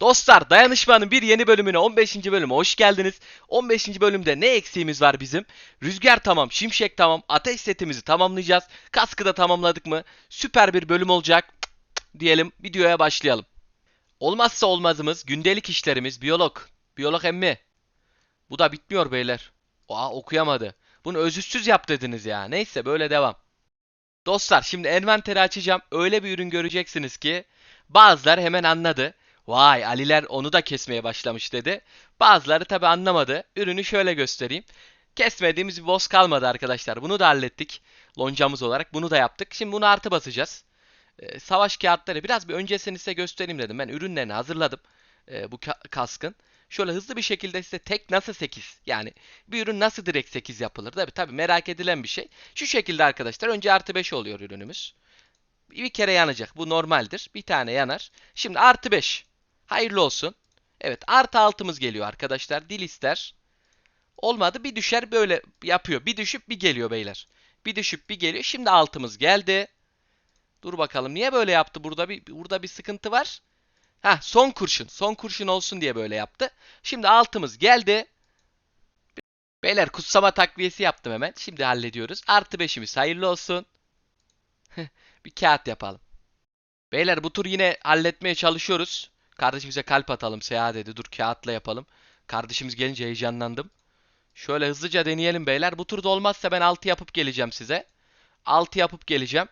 Dostlar Dayanışmanın bir yeni bölümüne 15. bölüme hoş geldiniz. 15. bölümde ne eksiğimiz var bizim? Rüzgar tamam, şimşek tamam, ateş setimizi tamamlayacağız. Kaskı da tamamladık mı? Süper bir bölüm olacak. Diyelim videoya başlayalım. Olmazsa olmazımız gündelik işlerimiz biyolog. Biyolog emmi. Bu da bitmiyor beyler. Aa okuyamadı. Bunu özütsüz yap dediniz ya. Neyse böyle devam. Dostlar şimdi envanteri açacağım. Öyle bir ürün göreceksiniz ki bazıları hemen anladı. Vay Aliler onu da kesmeye başlamış dedi. Bazıları tabi anlamadı. Ürünü şöyle göstereyim. Kesmediğimiz bir boss kalmadı arkadaşlar. Bunu da hallettik. Loncamız olarak bunu da yaptık. Şimdi bunu artı basacağız. Ee, savaş kağıtları biraz bir öncesini size göstereyim dedim. Ben ürünlerini hazırladım. Ee, bu ka- kaskın. Şöyle hızlı bir şekilde size tek nasıl 8 yani bir ürün nasıl direkt 8 yapılır tabi tabi merak edilen bir şey. Şu şekilde arkadaşlar önce artı 5 oluyor ürünümüz. Bir kere yanacak bu normaldir. Bir tane yanar. Şimdi artı 5. Hayırlı olsun. Evet artı 6'mız geliyor arkadaşlar. Dil ister. Olmadı bir düşer böyle yapıyor. Bir düşüp bir geliyor beyler. Bir düşüp bir geliyor. Şimdi altımız geldi. Dur bakalım niye böyle yaptı? Burada bir burada bir sıkıntı var. Ha son kurşun. Son kurşun olsun diye böyle yaptı. Şimdi altımız geldi. Beyler kutsama takviyesi yaptım hemen. Şimdi hallediyoruz. Artı 5'imiz hayırlı olsun. bir kağıt yapalım. Beyler bu tur yine halletmeye çalışıyoruz. Kardeşimize kalp atalım. Seha dedi. Dur kağıtla yapalım. Kardeşimiz gelince heyecanlandım. Şöyle hızlıca deneyelim beyler. Bu turda olmazsa ben 6 yapıp geleceğim size. 6 yapıp geleceğim.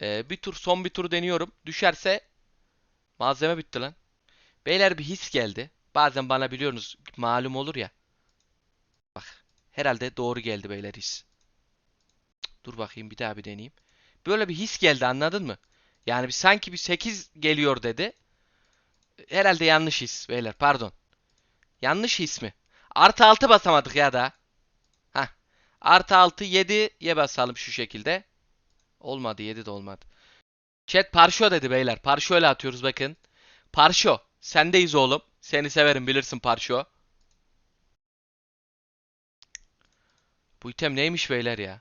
Ee, bir tur son bir tur deniyorum. Düşerse malzeme bitti lan. Beyler bir his geldi. Bazen bana biliyorsunuz malum olur ya. Bak herhalde doğru geldi beyler his. Dur bakayım bir daha bir deneyeyim. Böyle bir his geldi anladın mı? Yani bir sanki bir 8 geliyor dedi. Herhalde yanlış his beyler pardon. Yanlış his mi? Artı 6 basamadık ya da. Hah. Artı 6 7'ye basalım şu şekilde. Olmadı 7 de olmadı. Chat parşo dedi beyler. Parşo ile atıyoruz bakın. Parşo. Sendeyiz oğlum. Seni severim bilirsin parşo. Bu item neymiş beyler ya?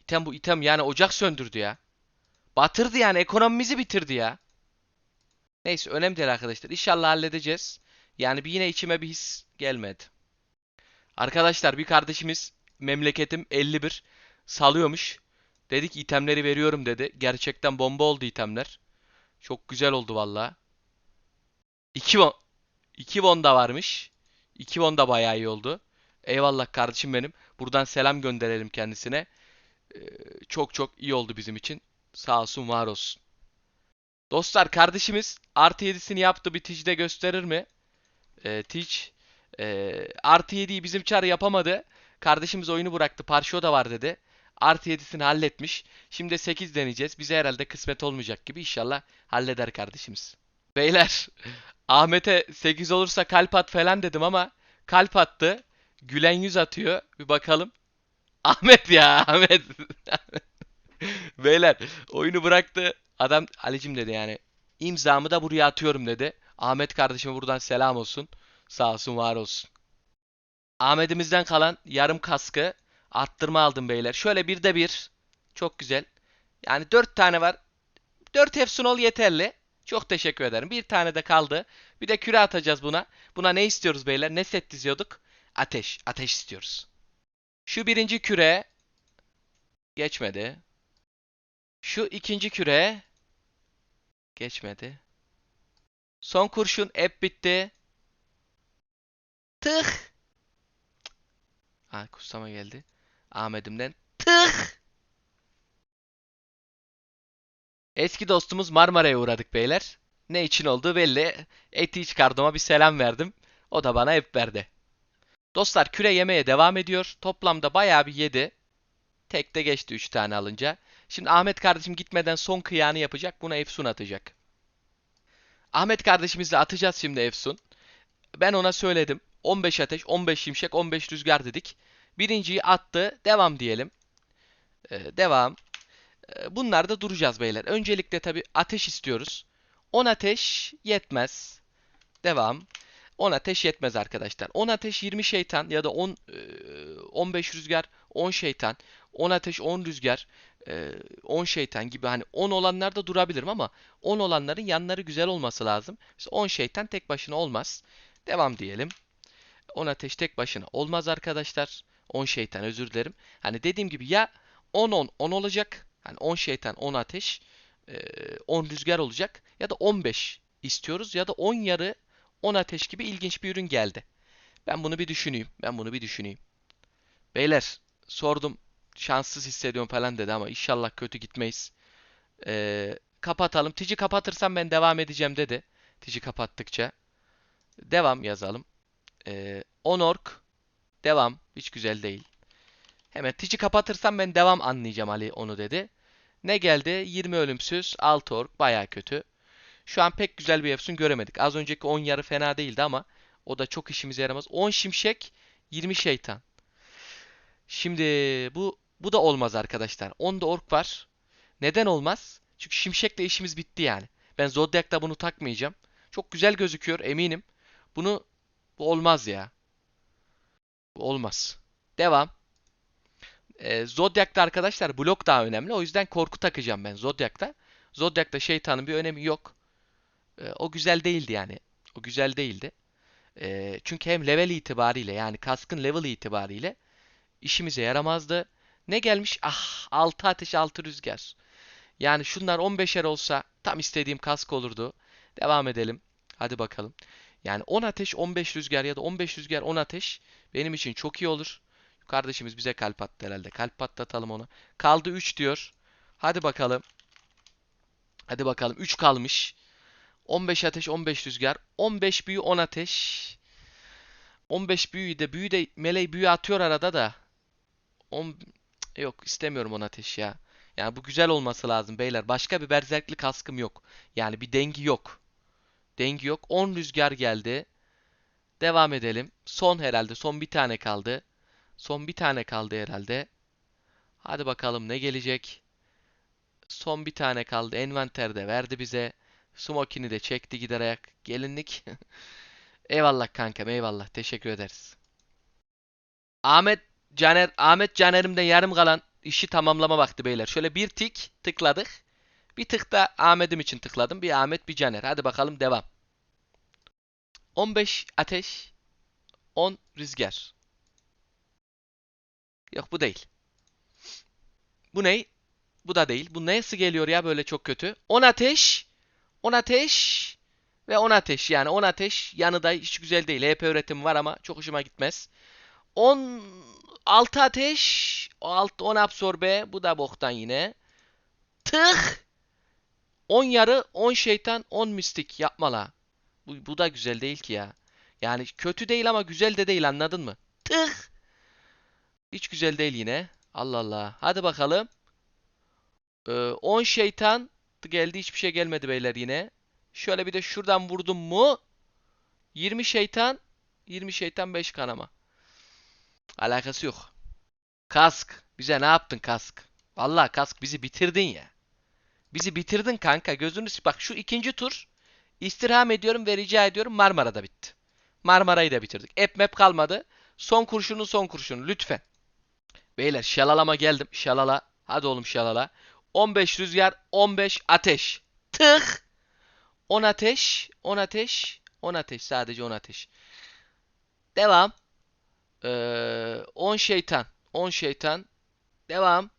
İtem bu item yani ocak söndürdü ya. Batırdı yani ekonomimizi bitirdi ya. Neyse önemli değil arkadaşlar. İnşallah halledeceğiz. Yani bir yine içime bir his gelmedi. Arkadaşlar bir kardeşimiz memleketim 51 salıyormuş. Dedik itemleri veriyorum dedi. Gerçekten bomba oldu itemler. Çok güzel oldu valla. 2 won, 2 won varmış. 2 won da bayağı iyi oldu. Eyvallah kardeşim benim. Buradan selam gönderelim kendisine. Ee, çok çok iyi oldu bizim için. Sağ olsun var olsun. Dostlar kardeşimiz artı 7'sini yaptı. Bir Tic'de gösterir mi? Ee, Tic ee, artı 7'yi bizim çar yapamadı. Kardeşimiz oyunu bıraktı. Parşo da var dedi. Artı 7'sini halletmiş. Şimdi 8 deneyeceğiz. Bize herhalde kısmet olmayacak gibi. İnşallah halleder kardeşimiz. Beyler Ahmet'e 8 olursa kalp at falan dedim ama kalp attı. Gülen yüz atıyor. Bir bakalım. Ahmet ya Ahmet. Beyler oyunu bıraktı. Adam Alicim dedi yani. İmzamı da buraya atıyorum dedi. Ahmet kardeşime buradan selam olsun. Sağ olsun var olsun. Ahmet'imizden kalan yarım kaskı arttırma aldım beyler. Şöyle bir de bir. Çok güzel. Yani dört tane var. Dört Efsunol yeterli. Çok teşekkür ederim. Bir tane de kaldı. Bir de küre atacağız buna. Buna ne istiyoruz beyler? Ne set diziyorduk? Ateş. Ateş istiyoruz. Şu birinci küre geçmedi. Şu ikinci küre geçmedi. Son kurşun hep bitti. Tık. Aa kutsama geldi. Ahmet'imden. Tık. Eski dostumuz Marmara'ya uğradık beyler. Ne için olduğu belli. Eti çıkardığıma bir selam verdim. O da bana hep verdi. Dostlar küre yemeye devam ediyor. Toplamda bayağı bir yedi. Tek de geçti 3 tane alınca. Şimdi Ahmet kardeşim gitmeden son kıyağını yapacak. Buna Efsun atacak. Ahmet kardeşimizle atacağız şimdi Efsun. Ben ona söyledim. 15 ateş, 15 şimşek, 15 rüzgar dedik. Birinciyi attı. Devam diyelim. Ee, devam. Ee, bunlarda duracağız beyler. Öncelikle tabi ateş istiyoruz. 10 ateş yetmez. Devam. 10 ateş yetmez arkadaşlar. 10 ateş 20 şeytan ya da 10 e, 15 rüzgar 10 şeytan. 10 ateş 10 rüzgar. e, 10 şeytan gibi hani 10 olanlarda durabilirim ama 10 olanların yanları güzel olması lazım. Mesela 10 şeytan tek başına olmaz. Devam diyelim. 10 ateş tek başına olmaz arkadaşlar. 10 şeytan özür dilerim. Hani dediğim gibi ya 10 10 10 olacak. Hani 10 şeytan 10 ateş e, 10 rüzgar olacak. Ya da 15 istiyoruz ya da 10 yarı 10 ateş gibi ilginç bir ürün geldi. Ben bunu bir düşüneyim. Ben bunu bir düşüneyim. Beyler sordum şanssız hissediyorum falan dedi ama inşallah kötü gitmeyiz. Ee, kapatalım. Tici kapatırsam ben devam edeceğim dedi. Tici kapattıkça. Devam yazalım. Ee, Onork. Devam. Hiç güzel değil. Hemen Tici kapatırsam ben devam anlayacağım Ali onu dedi. Ne geldi? 20 ölümsüz. 6 ork. Baya kötü. Şu an pek güzel bir efsun göremedik. Az önceki 10 yarı fena değildi ama o da çok işimize yaramaz. 10 şimşek, 20 şeytan. Şimdi bu bu da olmaz arkadaşlar. 10'da ork var. Neden olmaz? Çünkü şimşekle işimiz bitti yani. Ben Zodiac'ta bunu takmayacağım. Çok güzel gözüküyor eminim. Bunu bu olmaz ya. Bu olmaz. Devam. Ee, Zodiac'ta arkadaşlar blok daha önemli. O yüzden korku takacağım ben Zodiac'ta. Zodiac'ta şeytanın bir önemi yok. Ee, o güzel değildi yani. O güzel değildi. Ee, çünkü hem level itibariyle yani kaskın level itibariyle işimize yaramazdı. Ne gelmiş? Ah 6 ateş 6 rüzgar. Yani şunlar 15'er olsa tam istediğim kask olurdu. Devam edelim. Hadi bakalım. Yani 10 ateş 15 rüzgar ya da 15 rüzgar 10 ateş benim için çok iyi olur. Kardeşimiz bize kalp attı herhalde. Kalp patlatalım onu. Kaldı 3 diyor. Hadi bakalım. Hadi bakalım 3 kalmış. 15 ateş 15 rüzgar. 15 büyü 10 ateş. 15 büyüyü de büyü de meleği büyü atıyor arada da. 10 yok istemiyorum 10 ateş ya. Yani bu güzel olması lazım beyler. Başka bir berzerkli kaskım yok. Yani bir dengi yok. Dengi yok. 10 rüzgar geldi. Devam edelim. Son herhalde. Son bir tane kaldı. Son bir tane kaldı herhalde. Hadi bakalım ne gelecek. Son bir tane kaldı. Envanterde verdi bize. Smokin'i de çekti giderek. Gelinlik. eyvallah kankam eyvallah. Teşekkür ederiz. Ahmet Caner Ahmet Caner'imden yarım kalan işi tamamlama vakti beyler. Şöyle bir tik tıkladık. Bir tık da Ahmet'im için tıkladım. Bir Ahmet bir Caner. Hadi bakalım devam. 15 ateş 10 rüzgar. Yok bu değil. Bu ne? Bu da değil. Bu nasıl geliyor ya böyle çok kötü? 10 ateş 10 ateş ve 10 ateş. Yani 10 ateş yanı da hiç güzel değil. HP üretimi var ama çok hoşuma gitmez. 10 6 ateş 6 10 absorbe bu da boktan yine. Tık 10 yarı 10 şeytan 10 mistik yapma la. Bu, bu da güzel değil ki ya. Yani kötü değil ama güzel de değil anladın mı? Tık. Hiç güzel değil yine. Allah Allah. Hadi bakalım. Ee, 10 şeytan geldi hiçbir şey gelmedi beyler yine. Şöyle bir de şuradan vurdum mu? 20 şeytan 20 şeytan 5 kanama. Alakası yok. Kask. Bize ne yaptın kask? Vallahi kask bizi bitirdin ya. Bizi bitirdin kanka. Gözünü bak şu ikinci tur istirham ediyorum ve rica ediyorum Marmara'da bitti. Marmara'yı da bitirdik. Ep map kalmadı. Son kurşunun son kurşunu lütfen. Beyler şalalama geldim. Şalala. Hadi oğlum şalala. 15 rüzgar 15 ateş. Tık. 10 ateş. 10 ateş. 10 ateş. Sadece 10 ateş. Devam. Ee, 10 şeytan. 10 şeytan. Devam.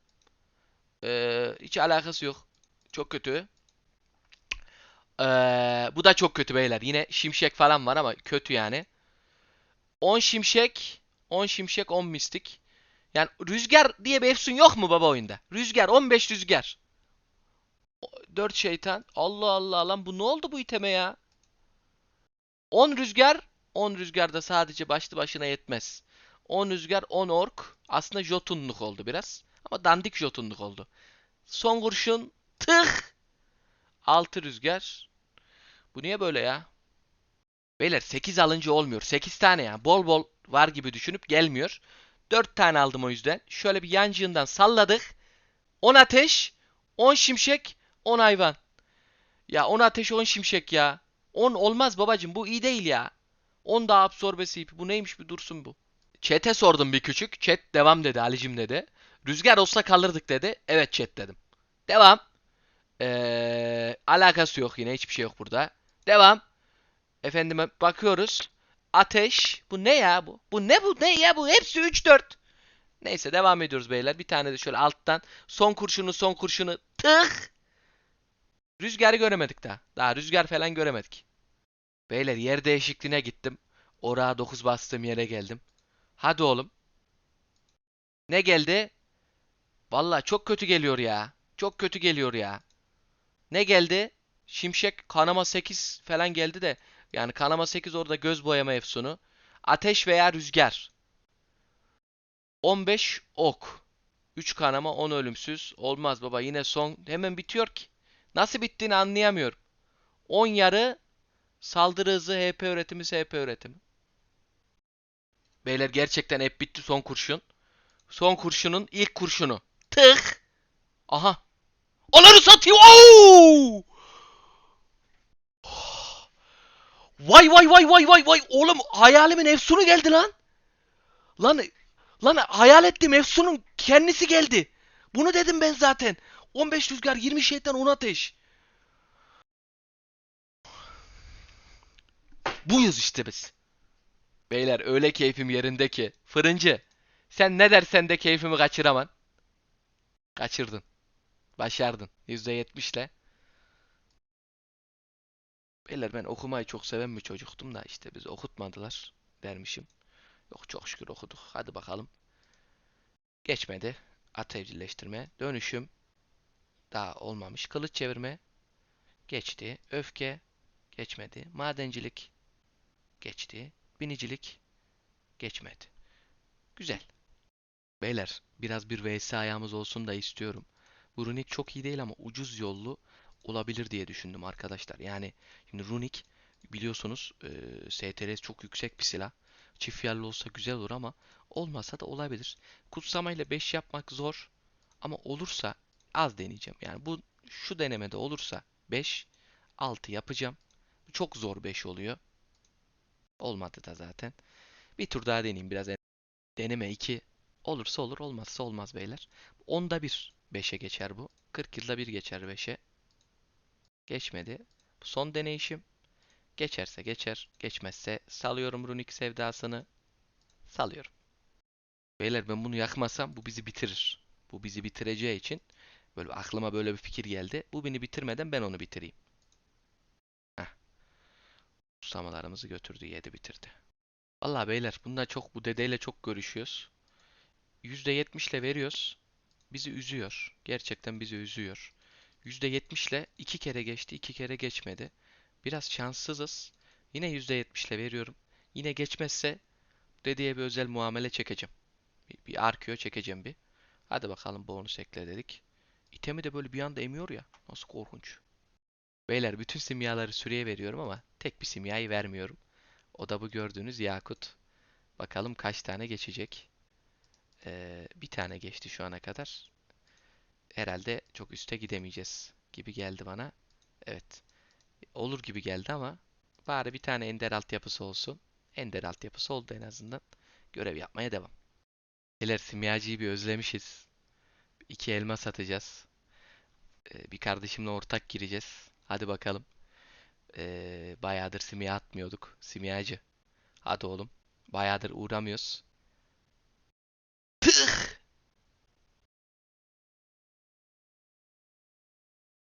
Ee, hiç alakası yok. Çok kötü. Ee, bu da çok kötü beyler. Yine şimşek falan var ama kötü yani. 10 şimşek. 10 şimşek 10 mistik. Yani rüzgar diye bir efsun yok mu baba oyunda? Rüzgar 15 rüzgar. 4 şeytan. Allah Allah lan bu ne oldu bu iteme ya? 10 rüzgar. 10 rüzgar da sadece başlı başına yetmez. 10 rüzgar 10 ork. Aslında jotunluk oldu biraz. Ama dandik jotunluk oldu. Son kurşun tık. 6 rüzgar. Bu niye böyle ya? Beyler 8 alınca olmuyor. 8 tane ya. Bol bol var gibi düşünüp gelmiyor. 4 tane aldım o yüzden. Şöyle bir yancığından salladık. 10 ateş, 10 şimşek, 10 hayvan. Ya 10 ateş 10 şimşek ya. 10 olmaz babacım bu iyi değil ya. 10 daha absorbesi ipi. Bu neymiş bir dursun bu. Chat'e sordum bir küçük. Chat devam dedi Alicim dedi. Rüzgar olsa kalırdık dedi. Evet chat dedim. Devam. Ee, alakası yok yine hiçbir şey yok burada. Devam. Efendime bakıyoruz. Ateş. Bu ne ya bu? Bu ne bu ne ya bu? Hepsi 3-4. Neyse devam ediyoruz beyler. Bir tane de şöyle alttan. Son kurşunu son kurşunu. Tık. Rüzgarı göremedik daha. Daha rüzgar falan göremedik. Beyler yer değişikliğine gittim. Oraya 9 bastığım yere geldim. Hadi oğlum. Ne geldi? Vallahi çok kötü geliyor ya. Çok kötü geliyor ya. Ne geldi? Şimşek kanama 8 falan geldi de. Yani kanama 8 orada göz boyama efsunu. Ateş veya rüzgar. 15 ok. 3 kanama 10 ölümsüz. Olmaz baba yine son hemen bitiyor ki. Nasıl bittiğini anlayamıyorum. 10 yarı saldırı hızı HP üretimi SP üretimi. Beyler gerçekten hep bitti son kurşun. Son kurşunun ilk kurşunu. Tık. Aha. Onları satayım. Oo! Vay vay vay vay vay vay. Oğlum hayalimin efsunu geldi lan. Lan lan hayal ettiğim efsunun kendisi geldi. Bunu dedim ben zaten. 15 rüzgar 20 şeytan 10 ateş. Buyuz işte biz. Beyler öyle keyfim yerinde ki. Fırıncı. Sen ne dersen de keyfimi kaçıraman. Kaçırdın. Başardın. %70 ile. Beyler ben okumayı çok seven bir çocuktum da işte bizi okutmadılar dermişim. Yok çok şükür okuduk. Hadi bakalım. Geçmedi. At evcilleştirme. Dönüşüm. Daha olmamış. Kılıç çevirme. Geçti. Öfke. Geçmedi. Madencilik. Geçti. Binicilik. Geçmedi. Güzel. Beyler biraz bir vs ayağımız olsun da istiyorum. Bu runik çok iyi değil ama ucuz yollu olabilir diye düşündüm arkadaşlar. Yani şimdi runik biliyorsunuz e, STRS çok yüksek bir silah. Çift yerli olsa güzel olur ama olmasa da olabilir. Kutsama ile 5 yapmak zor ama olursa az deneyeceğim. Yani bu şu denemede olursa 5 6 yapacağım. Çok zor 5 oluyor. Olmadı da zaten. Bir tur daha deneyeyim biraz. Deneme 2 olursa olur olmazsa olmaz beyler. Onda bir 5'e geçer bu. 40 yılda bir geçer 5'e. Geçmedi. Bu son deneyişim. Geçerse geçer. Geçmezse salıyorum runik sevdasını. Salıyorum. Beyler ben bunu yakmasam bu bizi bitirir. Bu bizi bitireceği için böyle aklıma böyle bir fikir geldi. Bu beni bitirmeden ben onu bitireyim. Susamalarımızı götürdü, yedi bitirdi. Vallahi beyler bunda çok bu dedeyle çok görüşüyoruz. %70 ile veriyoruz. Bizi üzüyor. Gerçekten bizi üzüyor. %70 ile iki kere geçti, iki kere geçmedi. Biraz şanssızız. Yine %70 ile veriyorum. Yine geçmezse dedeye bir özel muamele çekeceğim. Bir, bir arkeo çekeceğim bir. Hadi bakalım bonus ekle dedik. İtemi de böyle bir anda emiyor ya. Nasıl korkunç. Beyler bütün simyaları süreye veriyorum ama tek bir simyayı vermiyorum. O da bu gördüğünüz yakut. Bakalım kaç tane geçecek. Ee, bir tane geçti şu ana kadar. Herhalde çok üste gidemeyeceğiz gibi geldi bana. Evet. Olur gibi geldi ama bari bir tane ender altyapısı olsun. Ender altyapısı oldu en azından. Görev yapmaya devam. Beyler simyacıyı bir özlemişiz. İki elma satacağız. Ee, bir kardeşimle ortak gireceğiz. Hadi bakalım. Ee, bayağıdır simya atmıyorduk. Simyacı. Hadi oğlum. Bayağıdır uğramıyoruz. Tıh!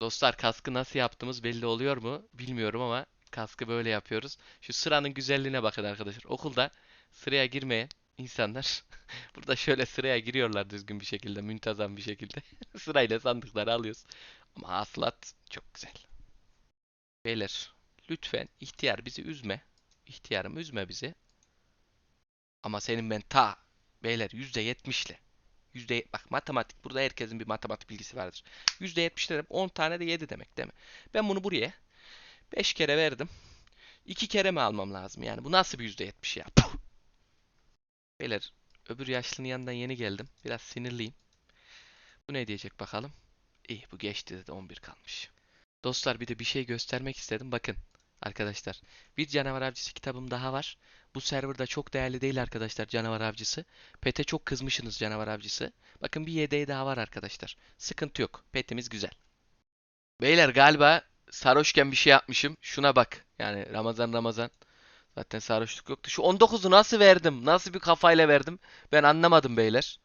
Dostlar kaskı nasıl yaptığımız belli oluyor mu? Bilmiyorum ama kaskı böyle yapıyoruz. Şu sıranın güzelliğine bakın arkadaşlar. Okulda sıraya girmeyen insanlar burada şöyle sıraya giriyorlar düzgün bir şekilde, müntazam bir şekilde. Sırayla sandıkları alıyoruz. Ama hasılat çok güzel. Beyler lütfen ihtiyar bizi üzme. İhtiyarım üzme bizi. Ama senin ben ta beyler %70 ile Yüzde, bak matematik burada herkesin bir matematik bilgisi vardır. %70 dedim 10 tane de 7 demek değil mi? Ben bunu buraya 5 kere verdim. 2 kere mi almam lazım yani? Bu nasıl bir %70 ya? Puh! Beyler öbür yaşlının yanından yeni geldim. Biraz sinirliyim. Bu ne diyecek bakalım. İyi bu geçti dedi 11 kalmış. Dostlar bir de bir şey göstermek istedim. Bakın Arkadaşlar bir canavar avcısı kitabım daha var. Bu serverda çok değerli değil arkadaşlar canavar avcısı. Pete çok kızmışsınız canavar avcısı. Bakın bir yedeği daha var arkadaşlar. Sıkıntı yok. Petimiz güzel. Beyler galiba sarhoşken bir şey yapmışım. Şuna bak. Yani Ramazan Ramazan. Zaten sarhoşluk yoktu. Şu 19'u nasıl verdim? Nasıl bir kafayla verdim? Ben anlamadım beyler.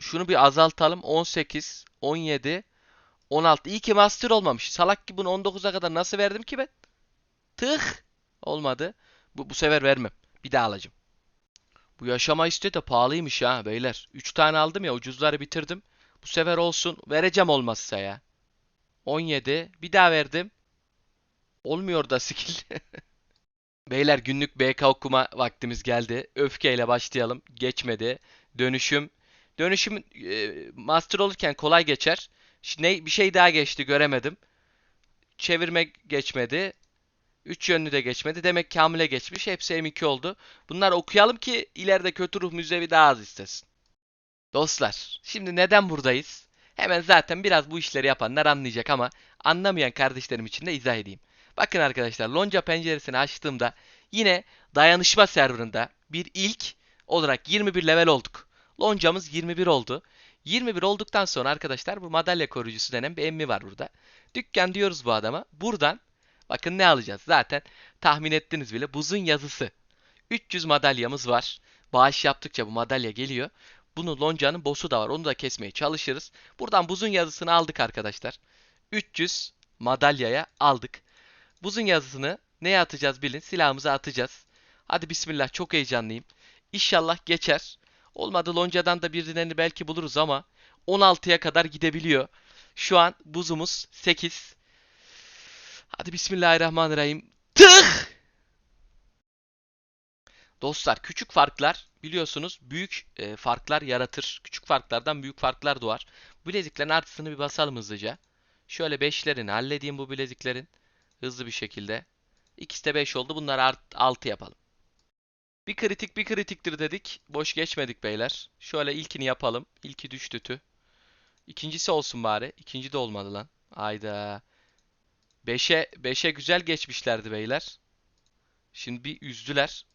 Şunu bir azaltalım. 18, 17, 16. İyi ki master olmamış. Salak gibi bunu 19'a kadar nasıl verdim ki ben? Tık. Olmadı. Bu, bu sefer vermem. Bir daha alacağım. Bu yaşama isteği de pahalıymış ha beyler. 3 tane aldım ya ucuzları bitirdim. Bu sefer olsun. Vereceğim olmazsa ya. 17. Bir daha verdim. Olmuyor da skill. Beyler günlük BK okuma vaktimiz geldi. Öfkeyle başlayalım. Geçmedi. Dönüşüm. Dönüşüm e, master olurken kolay geçer. Ne, bir şey daha geçti göremedim. Çevirme geçmedi. Üç yönlü de geçmedi. Demek ki hamile geçmiş. Hepsi M2 oldu. Bunları okuyalım ki ileride kötü ruh müzevi daha az istesin. Dostlar, şimdi neden buradayız? Hemen zaten biraz bu işleri yapanlar anlayacak ama anlamayan kardeşlerim için de izah edeyim. Bakın arkadaşlar, lonca penceresini açtığımda yine dayanışma serverında bir ilk olarak 21 level olduk. Loncamız 21 oldu. 21 olduktan sonra arkadaşlar bu madalya koruyucusu denen bir emmi var burada. Dükkan diyoruz bu adama. Buradan bakın ne alacağız? Zaten tahmin ettiniz bile buzun yazısı. 300 madalyamız var. Bağış yaptıkça bu madalya geliyor. Bunun loncanın boss'u da var. Onu da kesmeye çalışırız. Buradan buzun yazısını aldık arkadaşlar. 300 madalyaya aldık. Buzun yazısını neye atacağız bilin. Silahımıza atacağız. Hadi bismillah çok heyecanlıyım. İnşallah geçer. Olmadı loncadan da birilerini belki buluruz ama 16'ya kadar gidebiliyor. Şu an buzumuz 8. Hadi bismillahirrahmanirrahim. Tık! Dostlar küçük farklar biliyorsunuz büyük e, farklar yaratır. Küçük farklardan büyük farklar doğar. Bileziklerin artısını bir basalım hızlıca. Şöyle 5'lerini halledeyim bu bileziklerin. Hızlı bir şekilde. İkisi de 5 oldu. Bunları art, 6 yapalım. Bir kritik bir kritiktir dedik. Boş geçmedik beyler. Şöyle ilkini yapalım. İlki düştü tü. İkincisi olsun bari. İkinci de olmadı lan. Ayda. 5'e 5'e güzel geçmişlerdi beyler. Şimdi bir üzdüler.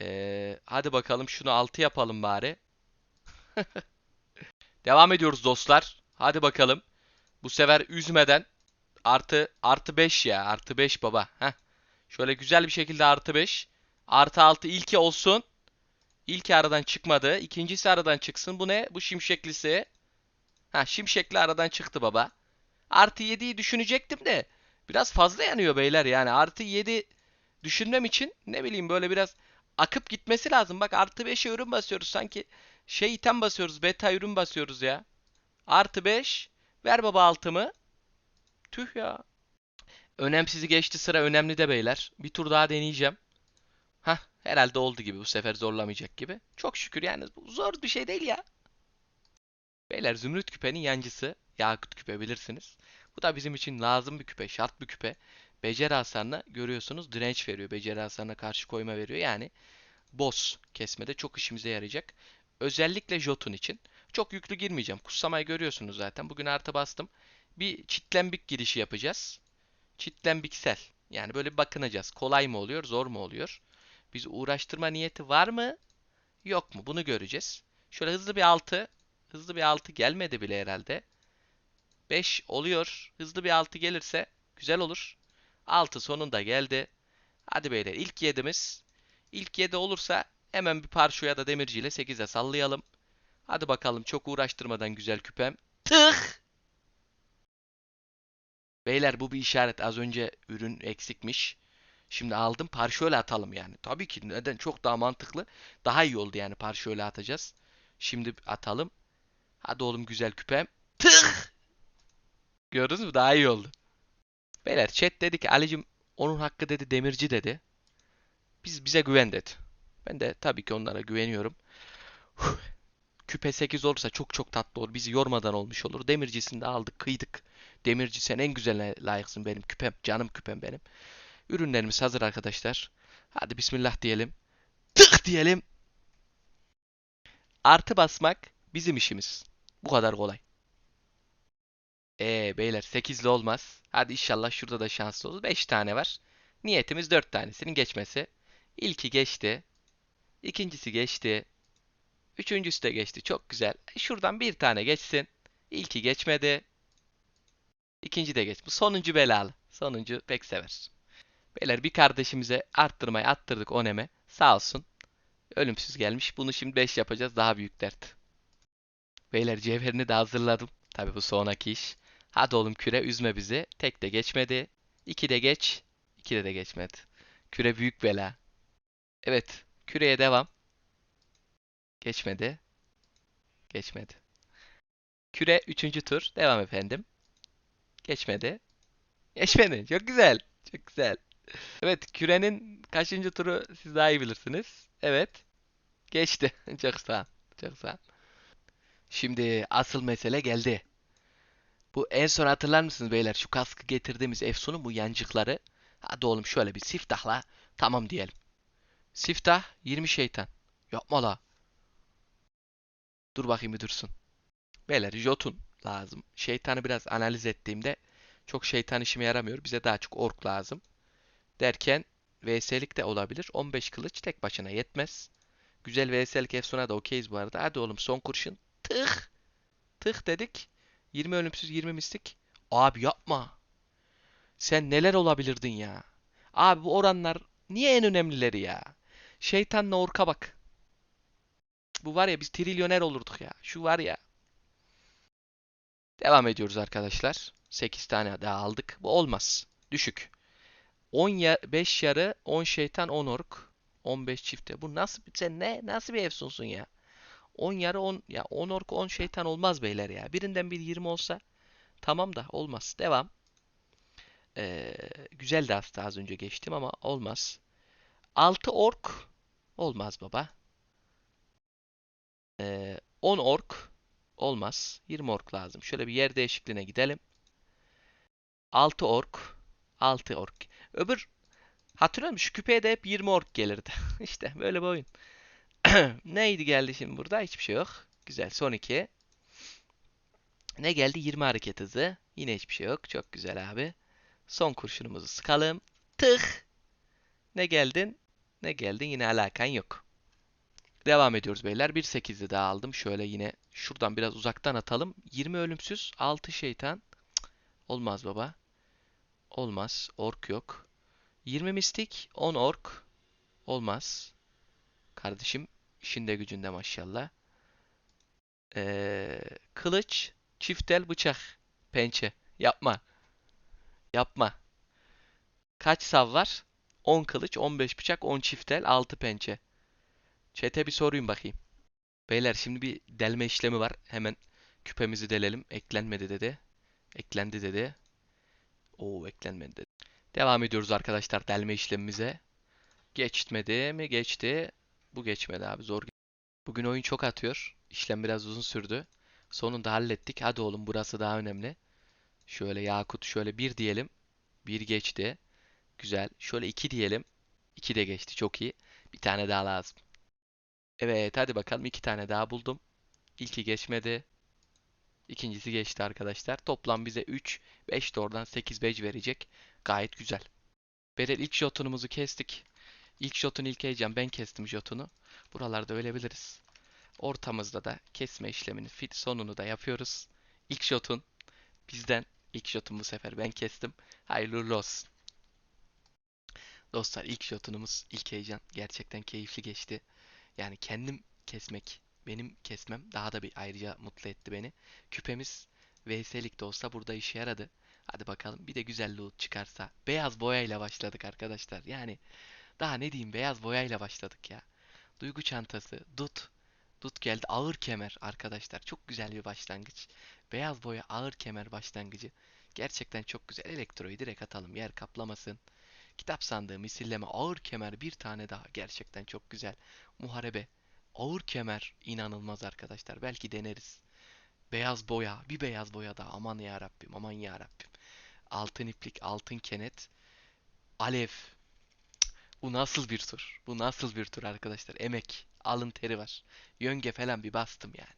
Ee, hadi bakalım şunu 6 yapalım bari. Devam ediyoruz dostlar. Hadi bakalım. Bu sefer üzmeden artı artı 5 ya. Artı 5 baba. Heh. Şöyle güzel bir şekilde artı 5. Artı 6 ilki olsun. İlki aradan çıkmadı. İkincisi aradan çıksın. Bu ne? Bu şimşeklisi. Ha şimşekli aradan çıktı baba. Artı 7'yi düşünecektim de. Biraz fazla yanıyor beyler yani. Artı 7 düşünmem için ne bileyim böyle biraz akıp gitmesi lazım. Bak artı 5'e ürün basıyoruz. Sanki şey item basıyoruz. Beta ürün basıyoruz ya. Artı 5. Ver baba altımı. Tüh ya. Önemsizi geçti sıra önemli de beyler. Bir tur daha deneyeceğim. Hah herhalde oldu gibi bu sefer zorlamayacak gibi. Çok şükür yani bu zor bir şey değil ya. Beyler zümrüt küpenin yancısı. Yakut küpe bilirsiniz. Bu da bizim için lazım bir küpe, şart bir küpe. Beceri hasarına görüyorsunuz direnç veriyor. Beceri hasarına karşı koyma veriyor. Yani boss kesmede çok işimize yarayacak. Özellikle Jotun için. Çok yüklü girmeyeceğim. Kutsamayı görüyorsunuz zaten. Bugün artı bastım. Bir çitlembik girişi yapacağız. Çitlembiksel. Yani böyle bakınacağız. Kolay mı oluyor, zor mu oluyor? Biz uğraştırma niyeti var mı? Yok mu? Bunu göreceğiz. Şöyle hızlı bir 6. Hızlı bir 6 gelmedi bile herhalde. 5 oluyor. Hızlı bir 6 gelirse güzel olur. 6 sonunda geldi. Hadi beyler ilk 7'miz. İlk 7 olursa hemen bir parşo ya da demirciyle 8'e sallayalım. Hadi bakalım çok uğraştırmadan güzel küpem. Tık! Beyler bu bir işaret. Az önce ürün eksikmiş. Şimdi aldım parşöyle atalım yani. Tabii ki neden çok daha mantıklı. Daha iyi oldu yani parşöyle atacağız. Şimdi atalım. Hadi oğlum güzel küpem. Tık! Gördünüz mü? Daha iyi oldu. Beyler chat dedi ki Ali'cim onun hakkı dedi demirci dedi. Biz bize güven dedi. Ben de tabii ki onlara güveniyorum. Küpe 8 olursa çok çok tatlı olur. Bizi yormadan olmuş olur. Demircisini de aldık, kıydık. Demirci sen en güzeline layıksın benim küpem. Canım küpem benim. Ürünlerimiz hazır arkadaşlar. Hadi bismillah diyelim. Tık diyelim. Artı basmak bizim işimiz. Bu kadar kolay. Ee beyler 8'li olmaz. Hadi inşallah şurada da şanslı olur. 5 tane var. Niyetimiz 4 tanesinin geçmesi. İlki geçti. İkincisi geçti. Üçüncüsü de geçti. Çok güzel. E, Şuradan bir tane geçsin. İlki geçmedi. İkinci de geç. Bu sonuncu belalı. Sonuncu pek sever. Beyler bir kardeşimize arttırmayı attırdık oneme. Sağ olsun. Ölümsüz gelmiş. Bunu şimdi 5 yapacağız. Daha büyük dert. Beyler cevherini de hazırladım. Tabi bu sonraki iş. Hadi oğlum küre üzme bizi. Tek de geçmedi. İki de geç. İki de de geçmedi. Küre büyük bela. Evet. Küreye devam. Geçmedi. Geçmedi. Küre üçüncü tur. Devam efendim. Geçmedi. Geçmedi. Çok güzel. Çok güzel. Evet. Kürenin kaçıncı turu siz daha iyi bilirsiniz. Evet. Geçti. Çok sağ ol. Çok sağ ol. Şimdi asıl mesele geldi. Bu en son hatırlar mısınız beyler? Şu kaskı getirdiğimiz Efsun'un bu yancıkları. Hadi oğlum şöyle bir siftahla tamam diyelim. Siftah 20 şeytan. Yapma la. Dur bakayım bir dursun. Beyler Jotun lazım. Şeytanı biraz analiz ettiğimde çok şeytan işime yaramıyor. Bize daha çok ork lazım. Derken VS'lik de olabilir. 15 kılıç tek başına yetmez. Güzel VS'lik Efsun'a da okeyiz bu arada. Hadi oğlum son kurşun. Tık. Tık dedik. 20 ölümsüz 20 mistik. Abi yapma. Sen neler olabilirdin ya. Abi bu oranlar niye en önemlileri ya? Şeytanla orka bak. Bu var ya biz trilyoner olurduk ya. Şu var ya. Devam ediyoruz arkadaşlar. 8 tane daha aldık. Bu olmaz. Düşük. 10 ya 5 yarı, 10 şeytan, 10 ork, 15 çifte. Bu nasıl sen ne nasıl bir efsunsun ya? 10 yarı 10 ya 10 ork 10 şeytan olmaz beyler ya. Birinden bir 20 olsa tamam da olmaz. Devam. Ee, güzeldi aslında az önce geçtim ama olmaz. 6 ork olmaz baba. Ee, 10 ork olmaz. 20 ork lazım. Şöyle bir yer değişikliğine gidelim. 6 ork 6 ork. Öbür hatırlıyor musun? Şu küpeye de hep 20 ork gelirdi. İşte böyle bir oyun. Neydi geldi şimdi burada? Hiçbir şey yok. Güzel. Son 2. Ne geldi? 20 hareket hızı. Yine hiçbir şey yok. Çok güzel abi. Son kurşunumuzu sıkalım. Tık. Ne geldin? Ne geldin? Yine alakan yok. Devam ediyoruz beyler. 1.8'i daha aldım. Şöyle yine şuradan biraz uzaktan atalım. 20 ölümsüz. 6 şeytan. Cık, Olmaz baba. Olmaz. Ork yok. 20 mistik. 10 ork. Olmaz. Kardeşim işinde gücünde maşallah. Ee, kılıç, çiftel, bıçak, pençe. Yapma. Yapma. Kaç sav var? 10 kılıç, 15 bıçak, 10 çiftel, 6 pençe. Çete bir sorayım bakayım. Beyler şimdi bir delme işlemi var. Hemen küpemizi delelim. Eklenmedi dedi. Eklendi dedi. Oo eklenmedi. Devam ediyoruz arkadaşlar delme işlemimize. Geçmedi mi? Geçti. Bu geçmedi abi zor. Bugün oyun çok atıyor. İşlem biraz uzun sürdü. Sonunda hallettik. Hadi oğlum burası daha önemli. Şöyle Yakut şöyle bir diyelim. Bir geçti. Güzel. Şöyle iki diyelim. İki de geçti. Çok iyi. Bir tane daha lazım. Evet hadi bakalım iki tane daha buldum. İlki geçmedi. İkincisi geçti arkadaşlar. Toplam bize 3, 5 de oradan 8 badge verecek. Gayet güzel. Berel ilk jotunumuzu kestik. İlk jotun ilk heyecan ben kestim jotunu. Buralarda ölebiliriz. Ortamızda da kesme işlemini fit sonunu da yapıyoruz. İlk jotun bizden ilk jotun bu sefer ben kestim. Hayırlı uğurlu olsun. Dostlar ilk jotunumuz ilk heyecan gerçekten keyifli geçti. Yani kendim kesmek, benim kesmem daha da bir ayrıca mutlu etti beni. Küpemiz VS'lik de olsa burada işe yaradı. Hadi bakalım bir de güzel loot çıkarsa. Beyaz boyayla başladık arkadaşlar. Yani daha ne diyeyim beyaz boyayla başladık ya. Duygu çantası, dut. Dut geldi. Ağır kemer arkadaşlar. Çok güzel bir başlangıç. Beyaz boya ağır kemer başlangıcı. Gerçekten çok güzel. Elektroyu direkt atalım. Yer kaplamasın. Kitap sandığı, misilleme, ağır kemer bir tane daha. Gerçekten çok güzel. Muharebe. Ağır kemer inanılmaz arkadaşlar. Belki deneriz. Beyaz boya, bir beyaz boya daha. Aman ya Rabbim, aman ya Rabbim. Altın iplik, altın kenet. Alev. Bu nasıl bir tur? Bu nasıl bir tur arkadaşlar? Emek, alın teri var. Yönge falan bir bastım yani.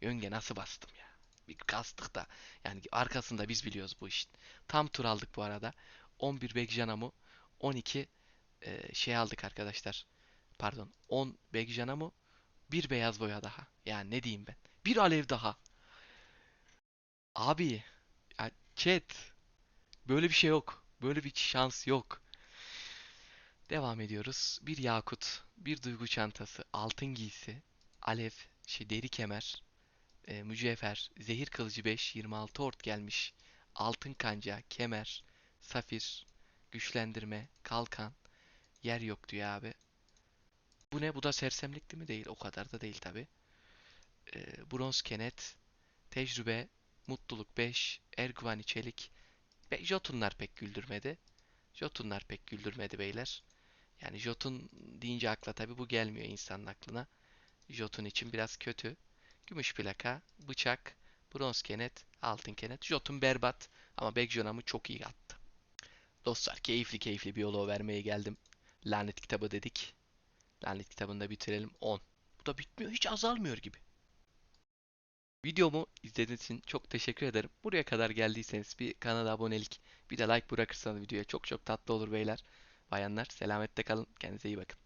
Yönge nasıl bastım ya? Bir kastık da. Yani arkasında biz biliyoruz bu işin. Tam tur aldık bu arada. 11 Bekjanamu, 12 e, şey aldık arkadaşlar. Pardon 10 Begjanamo bir beyaz boya daha. Yani ne diyeyim ben. Bir alev daha. Abi ya chat böyle bir şey yok. Böyle bir şans yok. Devam ediyoruz. Bir yakut, bir duygu çantası, altın giysi, alev, şey deri kemer, e, mücevher, zehir kılıcı 5, 26 ort gelmiş. Altın kanca, kemer, safir, güçlendirme, kalkan, yer yok diyor abi. Bu ne? Bu da sersemlik değil mi? Değil. O kadar da değil tabi. E, bronz kenet, tecrübe, mutluluk 5, erguvani çelik. Ve Jotunlar pek güldürmedi. Jotunlar pek güldürmedi beyler. Yani Jotun deyince akla tabi bu gelmiyor insanın aklına. Jotun için biraz kötü. Gümüş plaka, bıçak, bronz kenet, altın kenet. Jotun berbat ama Begjonam'ı çok iyi attı. Dostlar keyifli keyifli bir yolu vermeye geldim. Lanet kitabı dedik. Lanet kitabını da bitirelim. 10. Bu da bitmiyor. Hiç azalmıyor gibi. Videomu izlediğiniz için çok teşekkür ederim. Buraya kadar geldiyseniz bir kanala abonelik, bir de like bırakırsanız videoya çok çok tatlı olur beyler. Bayanlar selametle kalın. Kendinize iyi bakın.